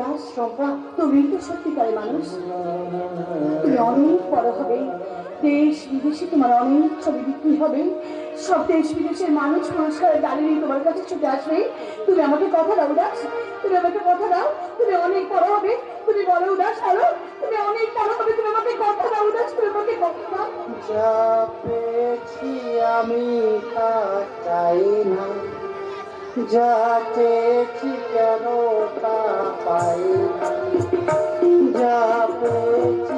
সুদাস শম্পা তুমি তো সত্যিকারের মানুষ। তুমি অনেক বড় হবে। দেশ বিদেশে তোমার অনেক ছবি বিক্রি হবে। সব দেশ বিদেশের মানুষ পুরস্কারের গাড়ি নিয়ে তোমার কাছে ছুটে আসবে। তুমি আমাকে কথা দাও, দাস। তুমি আমাকে কথা দাও। তুমি অনেক বড় হবে। তুমি বলো উদাস বলো। তুমি অনেক বড় হবে। তুমি আমাকে কথা দাও উদাস তুমি আমাকে কথা দাও। যা পেয়েছি আমি, তা চাই না। যা চেয়েছি কেন তা পাই। যা পেয়েছি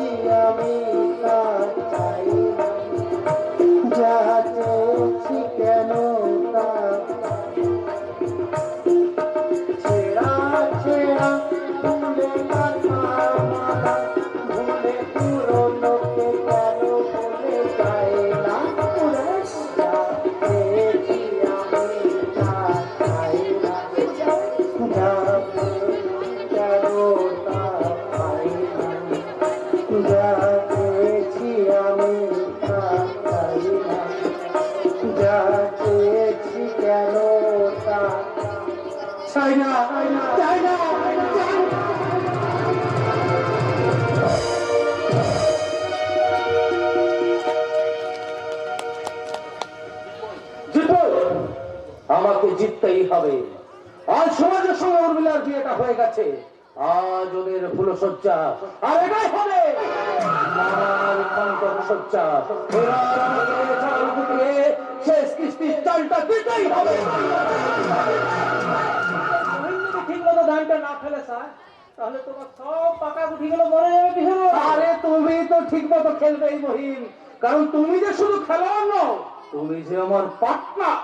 জিততেই হবে। আজ সমাজের সঙ্গে উর্মিলার বিয়েটা হয়ে গেছে। আজ ওদের ফুলসজ্জা আর এটাই হবে। সজ্জা এরা আমাকে চাল ফুটিয়ে শেষ কিস্তির চালটা দিতেই হবে। ঠিক মতো ধানটা না ফেলে স্যার। তাহলে তোমার সব পাকা উঠে গেল মরে যাবে আরে তুমি তো ঠিক মতো খেলবেই মহিম কারণ তুমি যে শুধু খেলোয়াড় নও তুমি যে আমার পার্টনার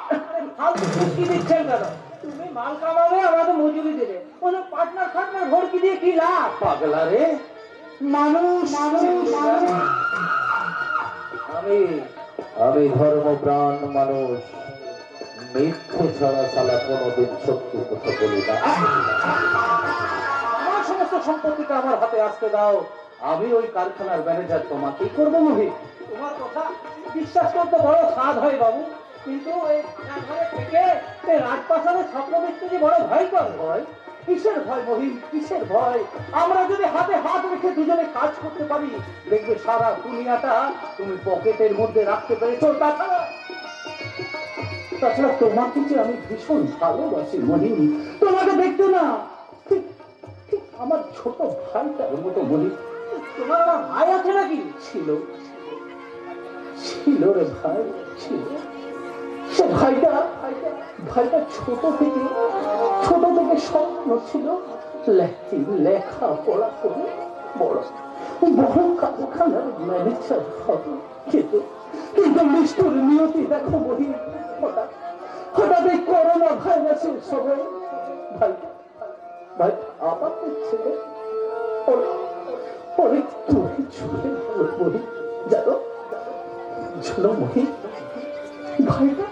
ফালতু কি দিচ্ছেন কেন? তুমি মাল কামাবে আমাদের মজুরি দেবে। ওদের পার্টনার ফার্টনার ভর্তি দিয়ে কি লাভ? পাগলা রে। মানুষ মানুষ আমি আমি ধর্মপ্রাণ মানুষ। মিথ্যে ছাড়া সালা কোনোদিন সত্যি কথা বলি না। আমার সমস্ত সম্পত্তিটা আমার হাতে আসতে দাও। আমি ওই কারখানার ম্যানেজার তোমাকে কি করব, মহি? তোমার কথা বিশ্বাস করতে বড় স্বাদ হয় বাবু। কিন্তু এই ঘরে থেকে রাজপ্রাসাদের স্বপ্ন দেখতে যে বড় ভয় করে ভয়, কিসের ভয় মহিম কিসের ভয়? আমরা যদি হাতে হাত রেখে দুজনে কাজ করতে পারি, দেখবে সারা দুনিয়াটা তুমি পকেটের মধ্যে রাখতে পেরেছ। তাছাড়া তাছাড়া তোমাকে যে আমি ভীষণ ভালোবাসি মহিম তোমাকে দেখতে না আমার ছোট ভাইটার মতো মহিম তোমার আমার ভাই আছে নাকি? ছিল। ছিল রে ভাই, ছিল। সে ভাইটা ভাইটা ছোট থেকে ছোট থেকে স্বপ্ন ছিল লেখি লেখা পড়া করে বড়। বড় কারখানার ম্যানেজার হবে, কিন্তু কিন্তু নিষ্ঠুর নিয়তি দেখো বহি, হঠাৎ এই করোনা ভাইরাসের সময় ভাই ভাই আমাদের ছেলে অনেক দূরে চলে গেল বহি, জানো? জানো মহি ভাইটা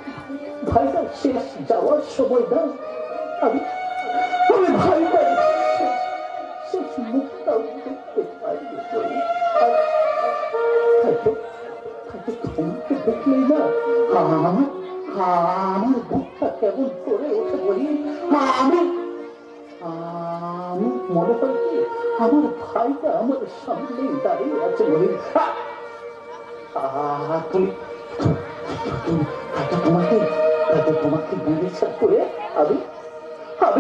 ভাইটা শেষ যাওয়ার সময় না। আমি আমি ভাইটার শেষ মুখটাও দেখতে পাইনি না আমার বুকটা কেমন করে ওঠে বলি? আমি মনে হয় আমার ভাইটা আমার সামনেই দাঁড়িয়ে আছে তুমি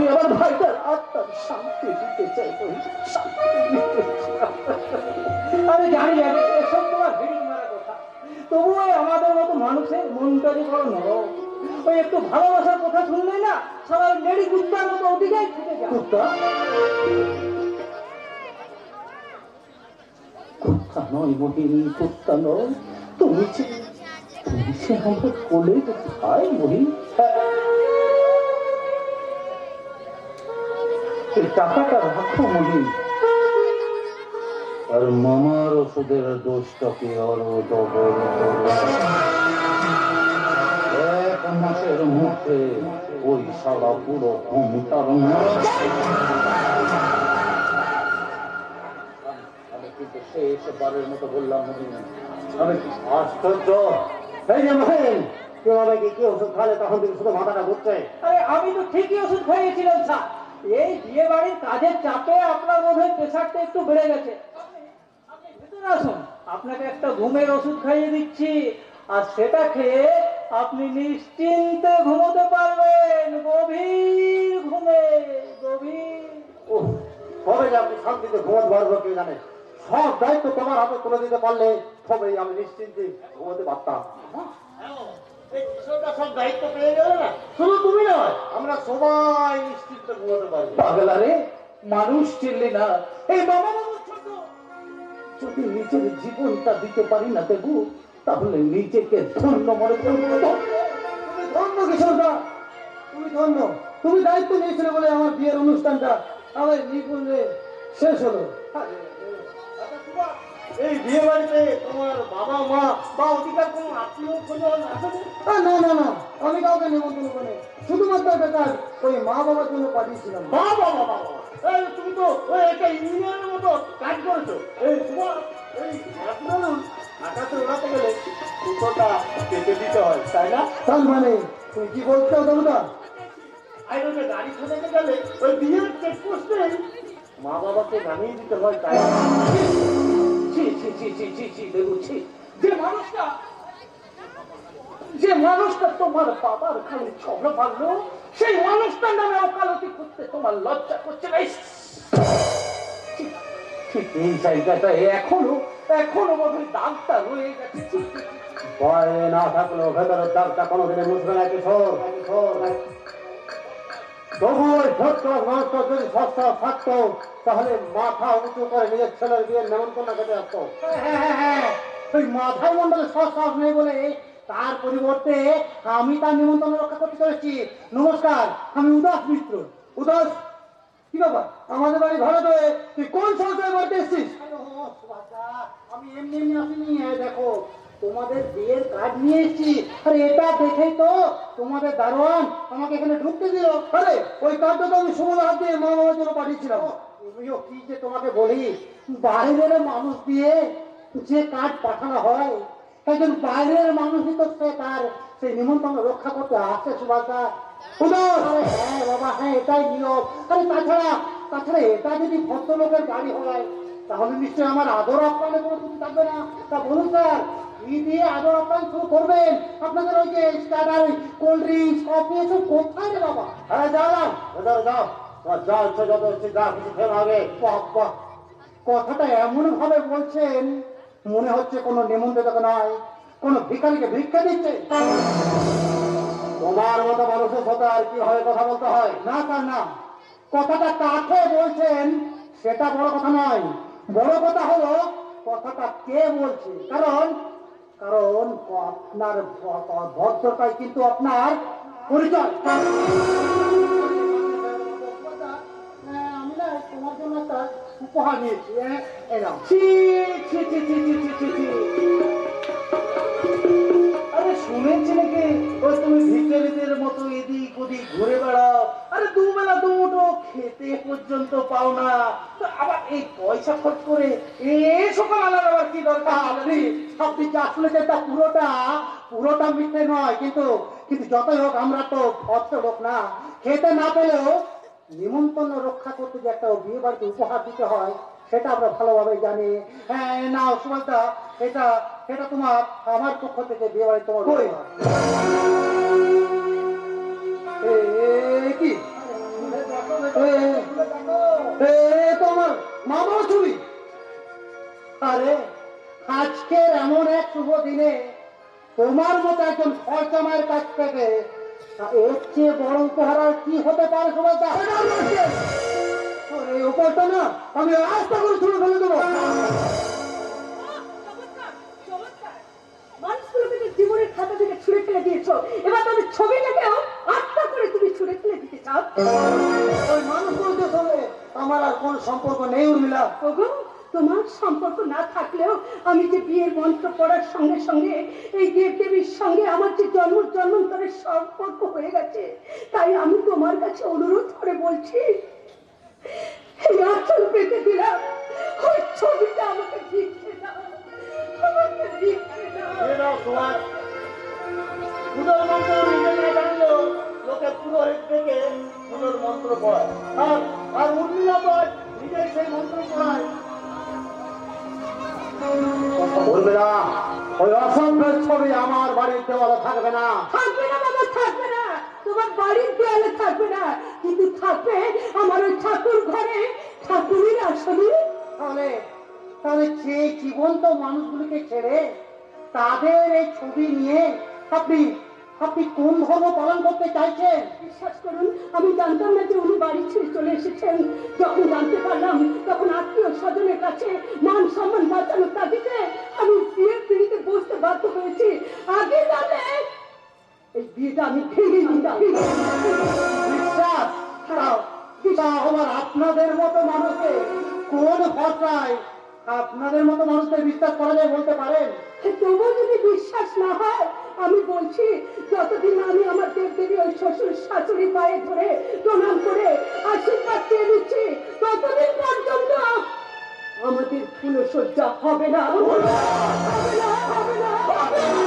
হয়তো আমাদের মতো মানুষের মনটা যে বড় ওই একটু ভালোবাসার কথা শুনলে না সবাই লেডি কুত্তার মতো ওদিকেই ছুটে যায় কুত্তা কুত্তা নয় কুত্তা নয় তুমি তুমি যে আমার কোলে টাকাটা রাখো আর মামার ওষুধের দোষটাকে আরও এক মাসের মধ্যে ওই সারা পুরো ঘুমটার কিন্তু শেষবারের মতো বললাম আশ্চর্য? এই যে মহিন কেউ আমাকে কি ওষুধ খালে তখন থেকে শুধু মাথাটা ঘুরছে? আরে আমি তো ঠিকই ওষুধ খাইয়েছিলাম স্যার। এই বিয়ে বাড়ির কাজের চাপে আপনার বোধ হয় প্রেশারটা একটু বেড়ে গেছে। আসুন। আপনাকে একটা ঘুমের ওষুধ খাইয়ে দিচ্ছি আর সেটা খেয়ে আপনি নিশ্চিন্তে ঘুমোতে পারবেন গভীর ঘুমে গভীর। ও কবে যে আপনি শান্তিতে ঘুমাতে পারব কে জানে? সব দায়িত্ব তোমার হাতে তুলে দিতে পারলে। তবেই আমি নিশ্চিন্তে ঘুমাতে পারতাম। সবাই মানুষ চিনলি না। এই বাবা যদি নিজের জীবনটা দিতে পারি না দেবু তাহলে নিজেকে ধন্য মনে করব তুমি ধন্য কিছু তুমি ধন্য। তুমি দায়িত্ব নিয়েছিলে বলে আমার বিয়ের অনুষ্ঠানটা। আমার নিপুণে শেষ হলো। এই বিয়ে বাড়িতে তোমার বাবা মা বা অধিকার কোনো আত্মীয় স্বজন আছে না না না। আমি কাউকে নিমন্ত্রণ করি শুধুমাত্র বেকার ওই মা বাবার জন্য পাঠিয়েছিলাম। মা বাবা বাবা এই তুমি তো ওই একটা ইঞ্জিনিয়ারের মতো কাজ করেছ। এই তোমার এই আকাশে উড়াতে গেলে সুতোটা কেটে দিতে হয় তাই না? তার মানে তুমি কি বলছো দাদা যে গাড়ি খোঁজাতে গেলে ওই বিয়ের চেকপোস্টে মা বাবাকে নামিয়ে দিতে হয় তাই। যে মানুষটা যে মানুষটা তোমার বাবার খালি ঝগড়া মারলো, সেই মানুষটার নামে ওকালতি করতে তোমার লজ্জা করছে না এই জায়গাটা এখনও এখনও বোধহয় দাগটা রয়ে গেছে। ভয় না থাকলেও ভেতরের দাগটা কোনোদিনে মুছবে না কিশোর কিশোর। তবু ওই ছোট্ট যদি সস্তা থাকতো তাহলে মাথা উঁচু করে নিজের ছেলের বিয়ের নেমন্তন্ন খেতে আসতো ওই মাথার মন্ডলে সস্তাস নেই বলে তার পরিবর্তে আমি তার নিমন্ত্রণ রক্ষা করতে চলেছি। নমস্কার, আমি উদাস মিত্র। উদাস? কি বাবা আমাদের বাড়ি ভাড়া দেবে? তুই কোন সংসার বাড়িতে এসেছিস? আমি এমনি এমনি আসিনি। দেখো তোমাদের বিয়ের কার্ড নিয়ে এসেছি। আরে, এটা দেখেই তো তোমাদের দারোয়ান আমাকে এখানে ঢুকতে দিল। আরে, ওই কার্ডটা তো আমি সুমন হাত দিয়ে মা বাবার জন্য পাঠিয়েছিলাম। কি যে তোমাকে বলি, বাইরের মানুষ দিয়ে যে কার্ড পাঠানো হয়, একজন বাইরের মানুষই তো সে তার সেই নিমন্ত্রণ রক্ষা করতে আসে সুভাষা হ্যাঁ বাবা হ্যাঁ এটাই নিয়ম আরে, তাছাড়া তাছাড়া এটা যদি ভদ্রলোকের গাড়ি হয়, তাহলে নিশ্চয়ই আমার আদর আপ্যায়নে কোনো কিছু থাকবে না। তা বলুন, স্যার করবেন। আপনাদের ওই যে কোল্ড ড্রিঙ্কস কোথায় হ্যাঁ যা যা কথাটা এমন ভাবে বলছেন, মনে হচ্ছে কোনো নিমন্ত্রিত নয়। কোনো ভিখারিকে ভিক্ষা দিচ্ছে। তোমার মতো মানুষের সাথে আর কি হয় কথা বলতে হয়? না, স্যার, না। কথাটা কাকে বলছেন, সেটা বড় কথা নয়। বড় কথা হলো, কথাটা কে বলছে? কারণ কারণ আপনার ভদ্রতাই কিন্তু আপনার পরিচয়। হ্যাঁ, একটা উপহার নিয়েছি হ্যাঁ, ছি, ছি, ছি। আরে শুনেছি নাকি ওই তুমি ভিখারিদের মতো এদিক ওদিক ঘুরে বেড়াও। আরে দুবেলা দুটো খেতে পর্যন্ত পাও না। আবার এই পয়সা খরচ করে এ সকাল আলাদা আবার কি দরকার? আপনি আপনি যা তা পুরোটা পুরোটা মিথ্যে নয়, কিন্তু কিন্তু যতই হোক আমরা তো ভদ্র লোক না। খেতে না পেলেও নিমন্ত্রণ রক্ষা করতে যে একটা বিয়ে বাড়িতে উপহার দিতে হয়, সেটা আমরা ভালোভাবে জানি। হ্যাঁ না সুমালটা এটা এটা তোমার আমার পক্ষ থেকে বিয়ে বাড়ি তোমার কি? এ, এ, এ তো আমার মা বাবা ছবি। আরে আজকের এমন এক শুভ দিনে তোমার মতো একজন খরচা মায়ের কাছ থেকে এর চেয়ে বড় উপহার আর কি হতে পারে সবাই এই উপহারটা না আমি রাস্তা করে ছুড়ে ফেলে দেবো। ওই মানুষগুলোদের সঙ্গে আমার আর কোন সম্পর্ক নেই উর্মিলা। ওগো তোমার সম্পর্ক না থাকলেও আমি যে বিয়ের মন্ত্র পড়ার সঙ্গে সঙ্গে এই দেব সঙ্গে আমার যে জন্ম জন্মান্তরের সম্পর্ক হয়ে গেছে তাই আমি তোমার কাছে অনুরোধ করে বলছি এই আচল পেতে দিলাম। ওই ছবিটা আমাকে না লোকে পুরোহিত থেকে পুজোর মন্ত্র পড়ায়। আর আর উর্মিলা নিজেই সেই মন্ত্র পড়ায়। উর্মিলা ওই অসভ্যের ছবি আমার বাড়ির দেওয়ালে থাকবে না। থাকবে না বাবা থাকবে না। তোমার বাড়ির দেয়ালে থাকবে না। কিন্তু থাকবে আমার ওই ঠাকুর ঘরে। ঠাকুরের আসলে তাহলে তাহলে যে জীবন্ত মানুষগুলিকে ছেড়ে তাদের এই ছবি নিয়ে আপনি আপনি কোন ধর্ম পালন করতে চাইছেন? বিশ্বাস করুন আমি জানতাম না যে উনি বাড়ি ছেড়ে চলে এসেছেন। যখন জানতে পারলাম তখন আত্মীয় স্বজনের কাছে মান সম্মান বাঁচানোর তাগিদে আমি বিয়ের পিড়িতে বসতে বাধ্য হয়েছি। আগে জানে এই বিয়েটা আমি ভেঙে দিতাম বিশ্বাস? আবার আপনাদের মতো মানুষকে কোন ভাষায় আপনাদের মতো মানুষদের বিশ্বাস করা যায় বলতে পারেন? তবুও যদি বিশ্বাস না হয় আমি বলছি, যতদিন আমি আমার দেব দেবী ওই শ্বশুর শাশুড়ি পায়ে ধরে প্রণাম করে আশীর্বাদ দিয়ে দিচ্ছি, ততদিন পর্যন্ত আমাদের ফুলসজ্জা হবে না। হবে না হবে না হবে না।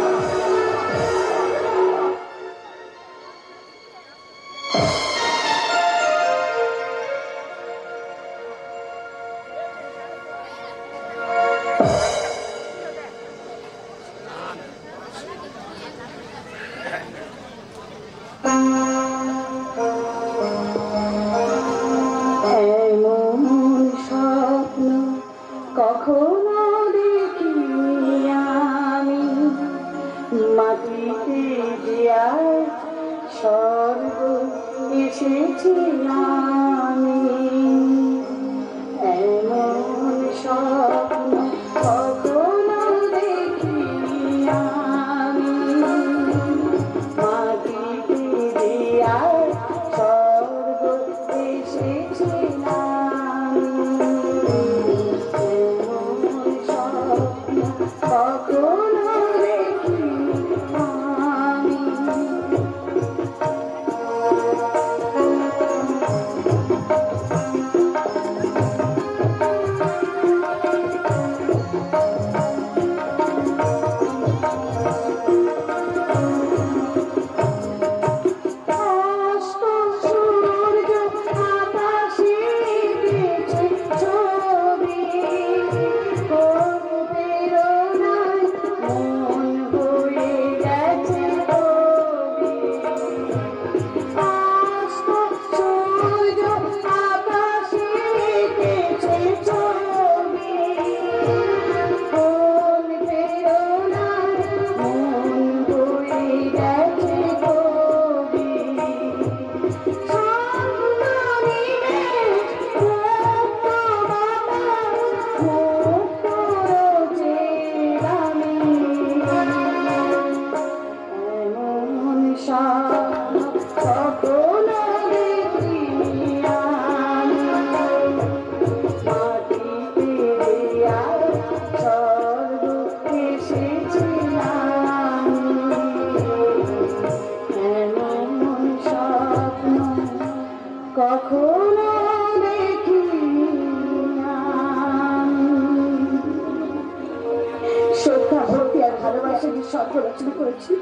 যে স্বপ্ন রচনা করেছি।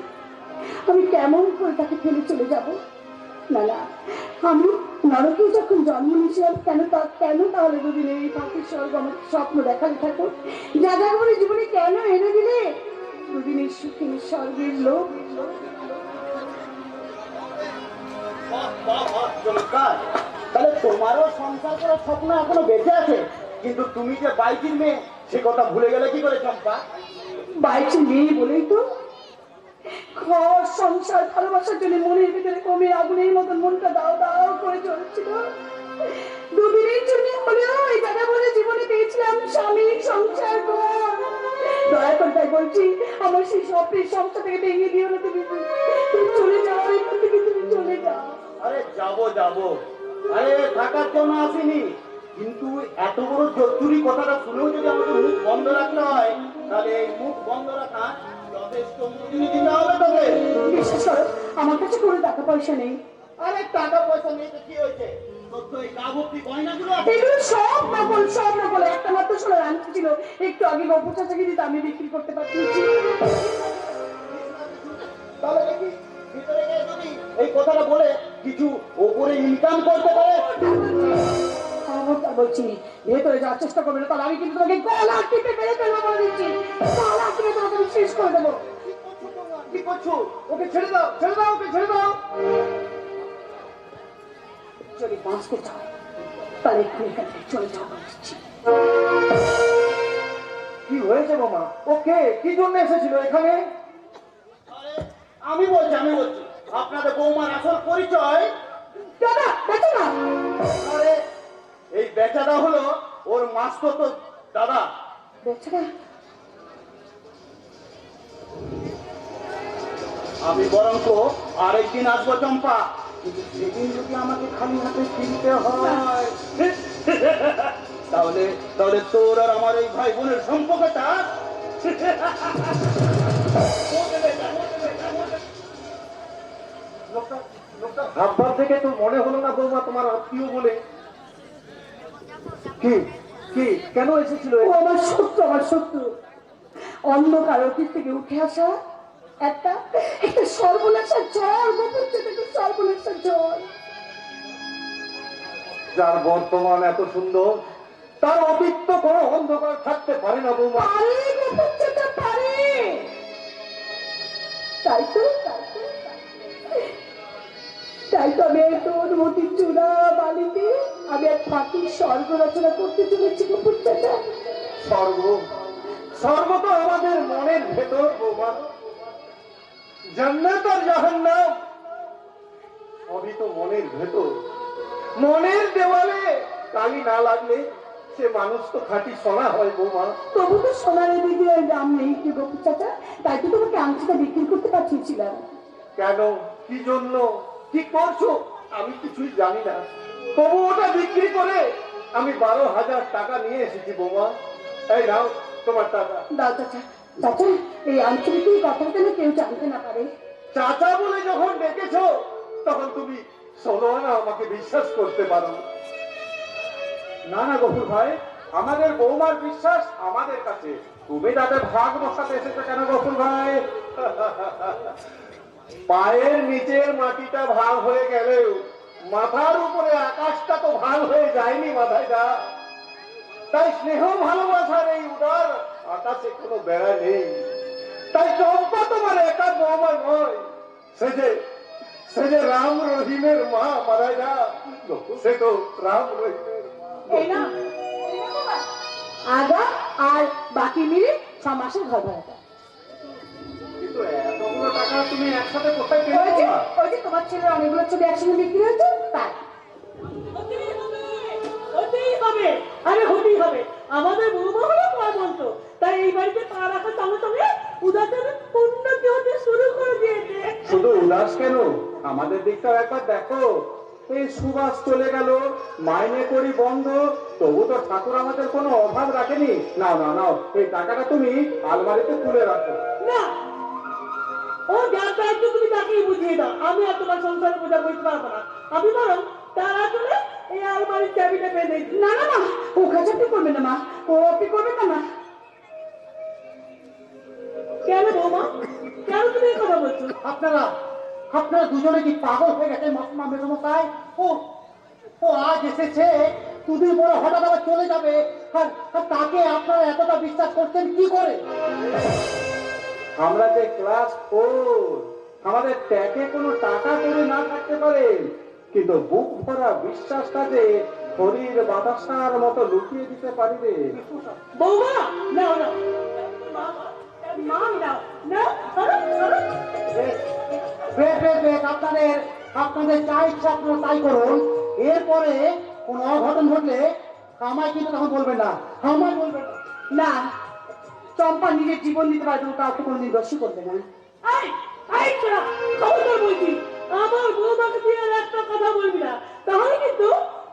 আমি কেমন করে তাকে ফেলে চলে যাব? না না, আমি নরকে যখন জন্ম নিয়েছিলাম কেন তা, কেন তাহলে দুদিন এই পাখির স্বর্গ আমাকে স্বপ্ন দেখাতে থাকো? যা যা করে জীবনে কেন এনে দিলে? দুদিনের সুখী স্বর্গের লোক। তাহলে তোমারও সংসার করার স্বপ্ন এখনও বেঁচে আছে। কিন্তু তুমি যে বাইকের মেয়ে, সে কথা ভুলে গেলে কি করে চম্পা? বাইকে নেই বলেই তো। ঘর, সংসার, ভালোবাসার জন্য মনের ভিতরে কমে আগুনের মতন মনটা দাও দাও করে চলছিল। দুদিনের জন্য হলেও বলে জীবনে পেয়েছিলাম স্বামী সংসার দয়া করে তাই বলছি, আমার সেই স্বপ্নের সংসার থেকে ভেঙে দিও না তুমি। তুমি চলে যাও, এখান থেকে তুমি চলে যাও। আরে যাব যাব। আরে থাকার জন্য আসিনি। কিন্তু এত বড় চুরি কথাটা শুনেও যদি আমাকে মুখ বন্ধ রাখতে হয় তাহলে এই মুখ বন্ধ রাখা যথেষ্ট মজুরি দিতে হবে তোকে বিশ্বাস করো আমার কাছে কোনো টাকা পয়সা নেই। আরে টাকা পয়সা নেই তো কি হয়েছে? সব নকল সব নকল। একটা মাত্র সোনার আংটি ছিল। একটু আগে গপুর চাচাকে দিতে আমি বিক্রি করতে পারছি তাহলে দেখি ভিতরে গিয়ে যদি এই কথাটা বলে কিছু ওপরে ইনকাম করতে পারে? খবরদার বলছি ভেতরে যাওয়ার চেষ্টা করবে না তাহলে আমি কিন্তু তোমাকে গলা টিপে মেরে ফেলব বলে দিচ্ছি। গলা টিপে তোমাকে আমি শেষ করে দেবো। কি করছ? ওকে ছেড়ে দাও ছেড়ে দাও ওকে ছেড়ে দাও। যদি বাঁচতে চাও তাহলে এখান চলে যাও কি হয়েছে মামা ওকে কি? জন্য এসেছিল এখানে? আমি বলছি আমি বলছি। আপনাদের বৌমার আসল পরিচয় দাদা দেখো না। আরে এই বেচাটা হলো ওর মাস্তো তো দাদা। আমি বরং তো আরেকদিন আসব চম্পা। কিন্তু সেদিন যদি আমাকে খালি হাতে ফিরতে হয়। তাহলে তাহলে তোর আর আমার এই ভাই বোনের সম্পর্কটা? লোকটা লোকটা থেকে তো মনে হলো না বৌমা তোমার আত্মীয় বলে কি? কি? কেন এসেছিল ও আমার শত্রু আমার শত্রু। অন্ধকার অতীত থেকে উঠে আসা একটা একটা সর্বনাশা ঝড় গোপন থেকে সর্বনাশা ঝড়। যার বর্তমান এত সুন্দর তার অতীত তো কোনো অন্ধকার থাকতে পারে না বৌমা। পারে গোপন চেতা পারে। তাই তো তাই তো, তাই তো। আমি এত অনুমতি চূড়া আমি এক ফাঁকি স্বর্গ রচনা করতে চলেছি স্বর্গ? স্বর্গ তো আমাদের মনের ভেতর বৌমা জান্নাত আর জাহান্নাম সবই তো মনের ভেতর। মনের দেওয়ালে কালি না লাগলে সে মানুষ তো খাঁটি সোনা হয় বৌমা। তবু তো সোনার দিকে দাম নেই কি গোপু চাচা? তাই তো তোমাকে আংটিটা বিক্রি করতে পাঠিয়েছিলাম। কেন? কি জন্য? কি করছ? আমি কিছুই জানি না। তবু ওটা বিক্রি করে আমি বারো হাজার টাকা নিয়ে এসেছি বৌমা। এই নাও তোমার টাকা। দাও চাচা। চাচা এই আঞ্চলিক কথা যেন কেউ জানতে না পারে। চাচা বলে যখন ডেকেছো তখন তুমি শোনো না আমাকে বিশ্বাস করতে পারো। না না গফুর ভাই আমাদের বৌমার বিশ্বাস আমাদের কাছে। তুমি তাদের ভাগ বসাতে এসেছ কেন গফুর ভাই? পায়ের নিচের মাটিটা ভাগ হয়ে গেলেও মাথার উপরে আকাশটা তো ভালো হয়ে যায়নি মাথায় যা তাই স্নেহ ভালোবাসার এই উদার আকাশে কোনো বেড়া নেই। তাই চম্পা তোমার একা বৌমা নয়। সে যে সে যে রাম রহিমের মা মারা যা সে তো রাম রহিমের মা। আগা আর বাকি মিলে ছ মাসের ঘর ভাড়াটা। কিন্তু এতগুলো টাকা তুমি একসাথে কোথায় ওই যে তোমার ছেলের অনেকগুলো ছবি একসঙ্গে বিক্রি হয়েছে? তাই। হতেই হবে, আরে হতেই হবে। আমাদের বৌমা হলো পরমন্ত তাই এই বাড়িতে পা রাখার সঙ্গে সঙ্গে উদাসের উন্নতি হতে শুরু করে দিয়েছে। শুধু উদাস কেন? আমাদের দিকটা একবার দেখো। এই সুবাস চলে গেল মাইনে করি বন্ধ। তবু তো ঠাকুর আমাদের কোনো অভাব রাখেনি। নাও না নাও এই টাকাটা তুমি আলমারিতে তুলে রাখো। না ও যার দায়িত্ব তুমি তাকেই বুঝিয়ে দাও। আমি আর তোমার সংসারে বোঝা বুঝতে পারব না। আমি বরং তার আসলে এই আলমারির চাবিটা দিই না না না ও কাছে আপনি করবেন না মা। ও আপনি করবেন না মা। কেন বৌমা? কেন তুমি কথা বলছো? আপনারা আপনারা দুজনে কি পাগল হয়ে গেছে মহাত্মা মেজমশাই? ও ও আজ এসেছে দুদিন পরে হঠাৎ আবার চলে যাবে। আর তাকে আপনারা এতটা বিশ্বাস করছেন কি করে? আমরা যে ক্লাস ফোর আমাদের ট্যাকে কোনো টাকা করে না থাকতে পারে। কিন্তু বুক ভরা বিশ্বাসটা যে শরীর বাতাসার মতো লুকিয়ে দিতে পারিবে। বৌমা না বেশ আপনাদের আপনাদের যা ইচ্ছা আপনারা তাই করুন। এরপরে কোনো অঘটন ঘটলে আমায় কিন্তু তখন বলবেন না। আমায় বলবেন না। না চম্পা নিজের জীবন দিতে পারে তুমি কাউকে কোনোদিন দোষী করবে না। খবরদার বলছি আমার বৌমাকে দিয়ে আর একটা কথা বলবি না। তাহলে কিন্তু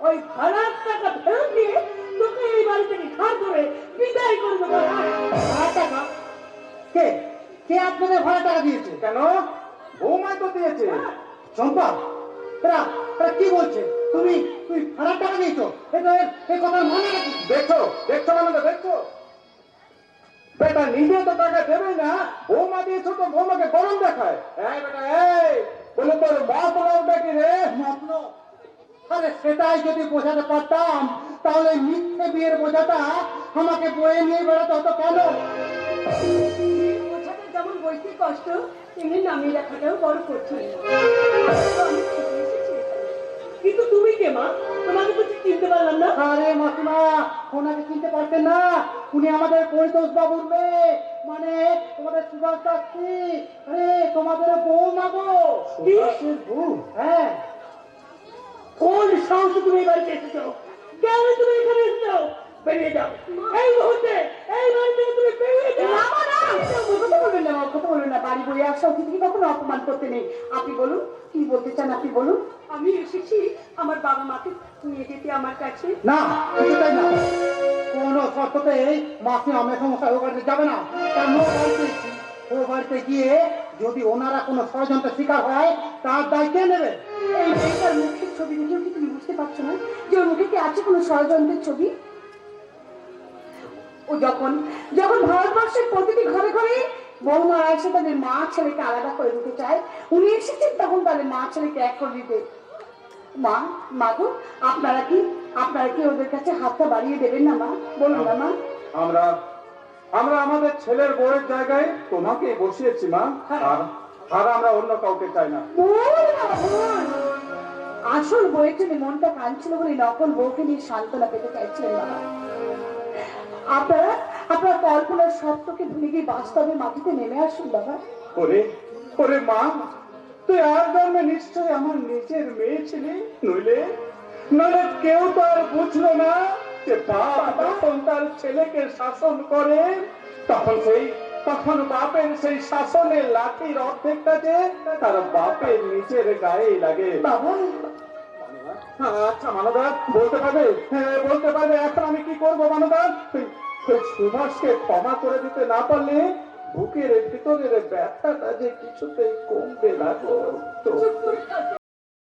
ওই ভাড়ার টাকা ফেরত দিয়ে তোকে এই বাড়ি থেকে ঘাট করে বিদায় করে দেবো ভাড়া টাকা? কে? কে আপনাদের ভাড়া টাকা দিয়েছে? কেন? বৌমাই তো দিয়েছে। চম্পা এরা এরা কি বলছে? তুমি তুই ভাড়া টাকা দিয়েছ? এটা এই কথার মানে নাকি দেখছ দেখছ মানে দেখছ? বেটা নিজে তো টাকা দেবে না। বৌমা দিয়েছ তো বৌমাকে গরম দেখায়। এই বেটা এই বলে তোর মা পোলাওটা কি রে? মগ্ন আরে সেটাই যদি বোঝাতে পারতাম তাহলে মিথ্যে বিয়ের বোঝাটা আমাকে বয়ে নিয়ে বেড়াতে হতো কেন? বোঝাটা যেমন বইতে কষ্ট তেমনি নামিয়ে রাখাটাও বড় কঠিন। কিন্তু তুমি কে মা? তোমাকে তো চিনতে পারলাম না। আরে মাসিমা ওনাকে চিনতে পারছেন না। উনি আমাদের পরিতোষ বাবুর মেয়ে। মানে তোমাদের সুভাষ শাস্ত্রী আরে তোমাদের বউ সুভাষের বউ? হ্যাঁ। কোন সাহসে তুমি এই বাড়িতে এসেছ? কেন তুমি এখানে এসেছ? বেরিয়ে যাও। এই মুহূর্তে এই থেকে তুমি বেরিয়ে যাও। না, না, কথা বলবেন না, কথা বলবেন না। বাড়ি বয়ে আসা অতিথিকে কখনো অপমান করতে নেই। আপনি বলুন কি বলতে চান আপনি বলুন। আমি এসেছি আমার বাবা মাকে নিয়ে যেতে আমার কাছে। না কিছুটাই না। কোনো আমি সমস্যা যাবে না। ও বাড়িতে গিয়ে যদি ওনারা কোনো ষড়যন্ত্রের শিকার হয় তার দায় কে নেবে? এই মেয়েটার মুখের ছবি দেখেও কি তুমি বুঝতে পারছ না? যে ওর মুখে কি আছে কোনো ষড়যন্ত্রের ছবি? যখন যখন ভারতবর্ষের প্রতিটি ঘরে ঘরে বৌমারা এসে তাদের মা ছেলেকে আলাদা করে দিতে চায় উনি এসেছেন তখন তাদের মা ছেলেকে এক করে দিতে। মা মা গো আপনারা কি আপনারা কি ওদের কাছে হাতটা বাড়িয়ে দেবেন না মা? বলুন না মা। আমরা আমরা আমাদের ছেলের বউয়ের জায়গায় তোমাকে বসিয়েছি মা। আর আর আমরা অন্য কাউকে চাই না। আসল বইয়ের জন্য মনটা কাঁদছিল বলে নকল বউকে নিয়ে সান্ত্বনা পেতে চাইছিলেন বাবা। আপনারা আপনার কল্পনার সত্যকে ভুলে গিয়ে বাস্তবে মাটিতে নেমে আসুন বাবা। ওরে ওরে মা তুই আর জন্মে নিশ্চয় আমার নিজের মেয়ে ছিলি নইলে? নইলে কেউ তো আর বুঝলো না যে বাপ যখন তার ছেলেকে শাসন করে তখন সেই তখন বাপের সেই শাসনের লাঠির অর্ধেকটা যে তার বাপের নিজের গায়ে লাগে। বাবা আচ্ছা বলতে পারবে? হ্যাঁ বলতে পারবে। এখন আমি কি করব ক্ষমা করে দিতে না পারলে বুকের ভিতরের ব্যথাটা যে কিছুতেই কমবে না।